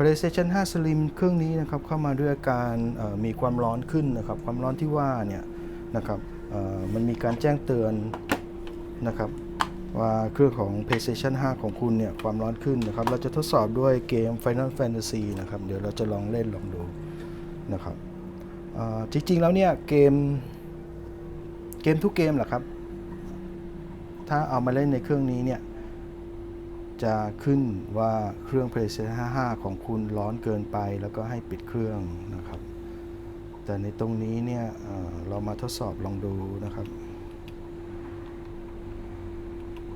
PlayStation 5 Slim เครื่องนี้นะครับเข้ามาด้วยอาการมีความร้อนขึ้นนะครับ ความร้อนที่ว่าเนี่ยนะครับมันมีการแจ้งเตือนนะครับว่าเครื่องของ PlayStation 5 ของคุณเนี่ยความร้อนขึ้นนะครับ เราจะทดสอบด้วยเกม Final Fantasy นะครับ เดี๋ยวเราจะลองเล่นลองดูนะครับจริงๆแล้วเนี่ยเกมเกมทุกเกมแหละครับ ถ้าเอามาเล่นในเครื่องนี้เนี่ย จะขึ้นว่าเครื่อง PlayStation 5ของคุณร้อนเกินไปแล้วก็ให้ปิดเครื่องนะครับ แต่ในตรงนี้เนี่ยเเรามาทดสอบลองดูนะครับ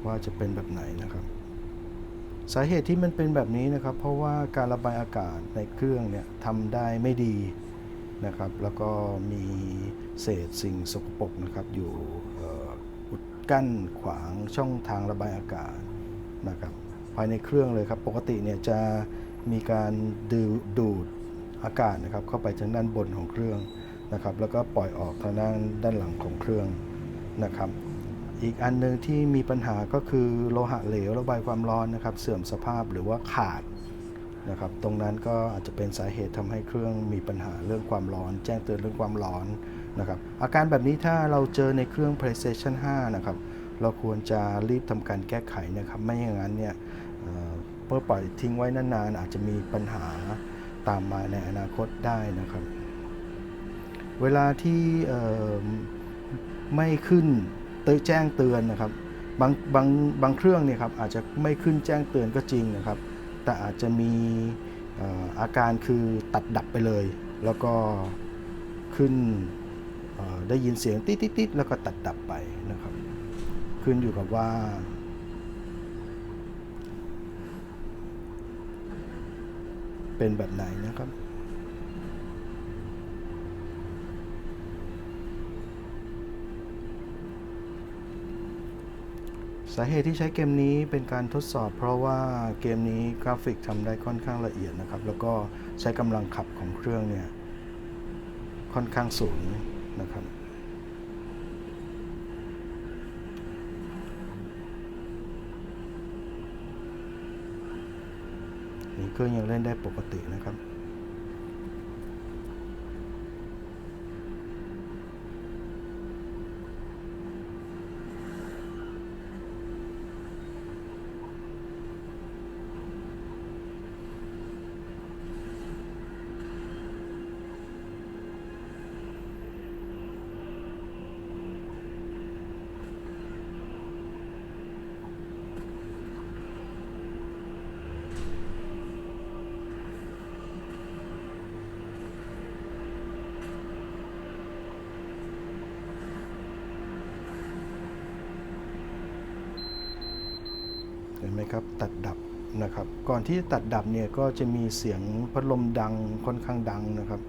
ว่าจะเป็นแบบไหนนะครับ สาเหตุที่มันเป็นแบบนี้นะครับ เพราะว่าการระบายอากาศในเครื่องเนี่ยทำได้ไม่ดีนะครับ แล้วก็มีเศษสิ่งสกปรกนะครับ อยู่อุดกั้นขวางช่องทางระบายอากาศนะครับ ภายในเครื่องเลยครับ ปกติเนี่ยจะมีการดูดูดอากาศนะครับเข้าไปทางด้านบนของเครื่องนะครับแล้วก็ปล่อยออกทางด้านด้านหลังของเครื่องนะครับ อีกอันหนึ่งที่มีปัญหาก็คือโลหะเหลวระบายความร้อนนะครับ เสื่อมสภาพหรือว่าขาดนะครับ ตรงนั้นก็อาจจะเป็นสาเหตุทำให้เครื่องมีปัญหาเรื่องความร้อน แจ้งเตือนเรื่องความร้อนนะครับ อาการแบบนี้ถ้าเราเจอในเครื่อง PlayStation 5 นะครับ เราควรจะรีบทำการแก้ไขนะครับ ไม่อย่างนั้นเนี่ยเอ่อเมื่อปล่อยทิ้งไว้นานๆ อาจจะมีปัญหาตามมาในอนาคตได้นะครับ เวลาที่ไม่ขึ้นเตือนแจ้งเตือนนะครับ บางบางบางเครื่องเนี่ยครับอาจจะไม่ขึ้นแจ้งเตือนก็จริงนะครับ แต่อาจจะมีอาการคือตัดดับไปเลย แล้วก็ขึ้นได้ยินเสียงติ๊ดๆๆแล้วก็ตัดดับไปนะครับ ขึ้นอยู่กับว่า เป็นแบบไหนนะครับสาเหตุที่ใช้เกมนี้เป็นการทดสอบ เพราะว่าเกมนี้กราฟิกทำได้ค่อนข้างละเอียดนะครับ แล้วก็ใช้กำลังขับของเครื่องเนี่ย ค่อนข้างสูงนะครับ นี่ เครื่องยังเล่นได้ปกตินะครับ ไหมครับตัดดับนะครับ ก่อนที่จะตัดดับเนี่ยก็จะมีเสียงพัดลมดังค่อนข้างดังนะครับ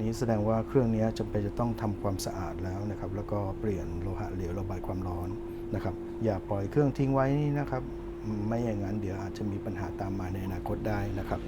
นี้แสดงว่าเครื่องนี้จำเป็นจะต้องทำความสะอาดแล้วนะครับ แล้วก็เปลี่ยนโลหะเหลวระบายความร้อนนะครับ อย่าปล่อยเครื่องทิ้งไว้นะครับ ไม่อย่างนั้นเดี๋ยวอาจจะมีปัญหาตามมาในอนาคตได้นะครับ